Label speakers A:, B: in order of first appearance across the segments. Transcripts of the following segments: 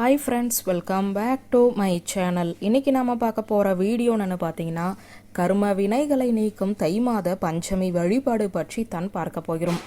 A: Hi friends welcome back to my channel இன்னைக்கு நாம பார்க்க போகிற வீடியோன்னு பார்த்தீங்கன்னா கர்ம வினைகளை நீக்கும் தை மாத பஞ்சமி வழிபாடு பற்றி தான் பார்க்க போகிறோம்.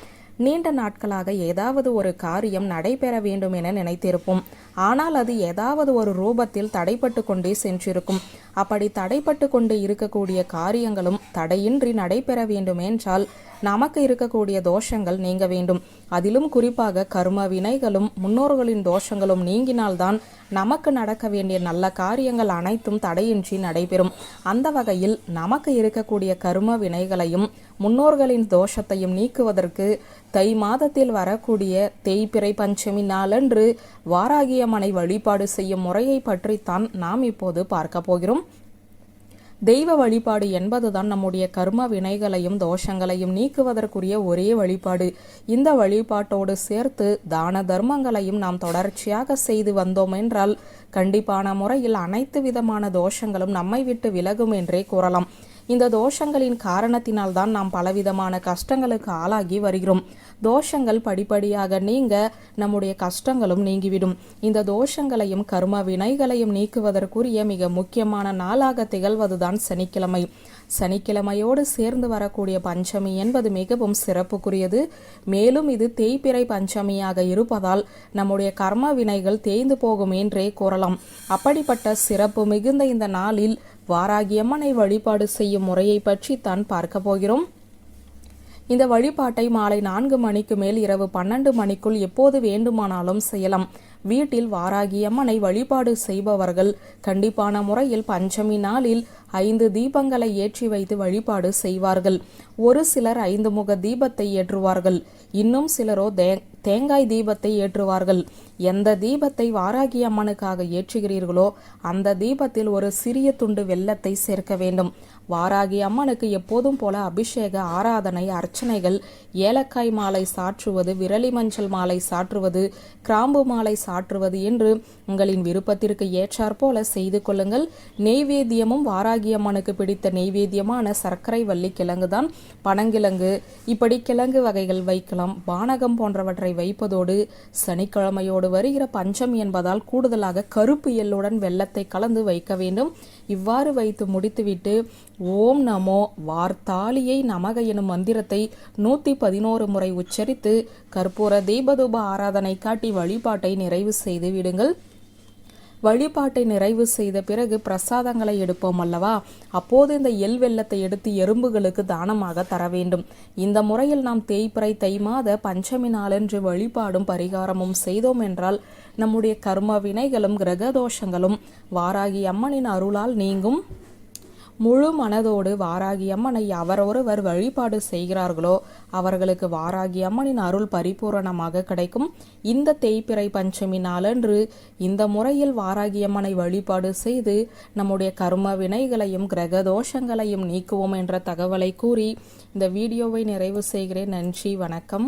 A: நீண்ட நாட்களாக ஏதாவது ஒரு காரியம் நடைபெற வேண்டும் என நினைத்திருப்போம். ஆனால் அது ஏதாவது ஒரு ரூபத்தில் தடைப்பட்டு கொண்டே சென்றிருக்கும். அப்படி தடைப்பட்டு கொண்டு இருக்கக்கூடிய காரியங்களும் தடையின்றி நடைபெற வேண்டும் என்றால் நமக்கு இருக்கக்கூடிய தோஷங்கள் நீங்க வேண்டும். அதிலும் குறிப்பாக கர்ம வினைகளும் முன்னோர்களின் தோஷங்களும் நீங்கினால்தான் நமக்கு நடக்க வேண்டிய நல்ல காரியங்கள் அனைத்தும் தடையின்றி நடைபெறும். அந்த வகையில் நமக்கு இருக்கக்கூடிய கர்ம வினைகளையும் முன்னோர்களின் தோஷத்தையும் நீக்குவதற்கு தை மாதத்தில் வரக்கூடிய தேய்பிறை பஞ்சமி நாளன்று வாராகியம்மனை வழிபாடு செய்யும் முறையை பற்றித்தான் நாம் இப்போது பார்க்க போகிறோம். தெய்வ வழிபாடு என்பதுதான் நம்முடைய கர்ம வினைகளையும் தோஷங்களையும் நீக்குவதற்குரிய ஒரே வழிபாடு. இந்த வழிபாட்டோடு சேர்த்து தான தர்மங்களையும் நாம் தொடர்ச்சியாக செய்து வந்தோம் என்றால் கண்டிப்பான முறையில் அனைத்து விதமான தோஷங்களும் நம்மை விட்டு விலகும் என்றே கூறலாம். இந்த தோஷங்களின் காரணத்தினால் தான் நாம் பலவிதமான கஷ்டங்களுக்கு ஆளாகி வருகிறோம். தோஷங்கள் படிப்படியாக நீங்க நம்முடைய கஷ்டங்களும் நீங்கிவிடும். இந்த தோஷங்களையும் கர்ம வினைகளையும் நீக்குவதற்குரிய மிக முக்கியமான நாளாக திகழ்வதுதான் சனிக்கிழமை. சனிக்கிழமையோடு சேர்ந்து வரக்கூடிய பஞ்சமி என்பது மிகவும் சிறப்புக்குரியது. மேலும் இது தேய்பிறை பஞ்சமியாக இருப்பதால் நம்முடைய கர்ம வினைகள் தேய்ந்து போகும் என்றே கூறலாம். அப்படிப்பட்ட சிறப்பு மிகுந்த இந்த நாளில் வாராகியம்மனை வழிபாடு செய்யும் முறையை பற்றி தான் பார்க்க போகிறோம். இந்த வழிபாட்டை மாலை நான்கு மணிக்கு மேல் இரவு பன்னெண்டு மணிக்குள் எப்போது வேண்டுமானாலும் செய்யலாம். வீட்டில் வாராகியம்மனை வழிபாடு செய்பவர்கள் கண்டிப்பான முறையில் பஞ்சமி நாளில் ஐந்து தீபங்களை ஏற்றி வைத்து வழிபாடு செய்வார்கள். ஒரு சிலர் ஐந்து முக தீபத்தை ஏற்றுவார்கள். இன்னும் சிலரோ தேங்காய் தீபத்தை ஏற்றுவார்கள். எந்த தீபத்தை வாராகி அம்மனுக்காக ஏற்றுகிறீர்களோ அந்த தீபத்தில் ஒரு சிறிய துண்டு வெள்ளத்தை சேர்க்க வேண்டும். வாராகி அம்மனுக்கு எப்போதும் போல அபிஷேக ஆராதனை அர்ச்சனைகள் ஏலக்காய் மாலை சாற்றுவது விரலி மஞ்சள் மாலை சாற்றுவது கிராம்பு மாலை சாற்றுவது என்று உங்களின் விருப்பத்திற்கு ஏற்றாற்போல செய்து கொள்ளுங்கள். நெய்வேத்தியமும் வாராகி அம்மனுக்கு பிடித்த நெய்வேத்தியமான சர்க்கரை வள்ளி கிழங்கு தான் பனங்கிழங்கு இப்படி கிழங்கு வகைகள் வைக்கலாம் பானகம் போன்றவற்றை வைப்பதோடு சனிக்கிழமையோடு வருகிற பஞ்சம் என்பதால் கூடுதலாக கருப்பு எள்ளுடன் வெள்ளத்தை கலந்து வைக்க வேண்டும். இவ்வாறு வைத்து முடித்துவிட்டு ஓம் நமோ வார்த்தாலியை நமக எனும் மந்திரத்தை நூத்தி பதினோரு முறை உச்சரித்து கற்பூர தீபதூப ஆராதனை காட்டி வழிபாட்டை நிறைவு செய்து விடுங்கள். வழிபாட்டை நிறைவு செய்த பிறகு பிரசாதங்களை எடுப்போம் அல்லவா? அப்போது இந்த எல் வெள்ளத்தை எடுத்து எறும்புகளுக்கு தானமாக தர வேண்டும். இந்த முறையில் நாம் தேய்பிறை தை மாத பஞ்சமி நாளன்று வழிபாடும் பரிகாரமும் செய்தோம் என்றால் நம்முடைய கர்ம வினைகளும் கிரகதோஷங்களும் வாராகி அம்மனின் அருளால் நீங்கும். முழு மனதோடு வாராகி அம்மனை அவரொருவர் வழிபாடு செய்கிறார்களோ அவர்களுக்கு வாராகி அம்மனின் அருள் பரிபூரணமாக கிடைக்கும். இந்த தேய்பிறை பஞ்சமி நாளன்று இந்த முறையில் வாராகி அம்மனை வழிபாடு செய்து நம்முடைய கர்ம வினைகளையும் கிரக தோஷங்களையும் நீக்குவோம் என்ற தகவலை கூறி இந்த வீடியோவை நிறைவு செய்கிறேன். நன்றி வணக்கம்.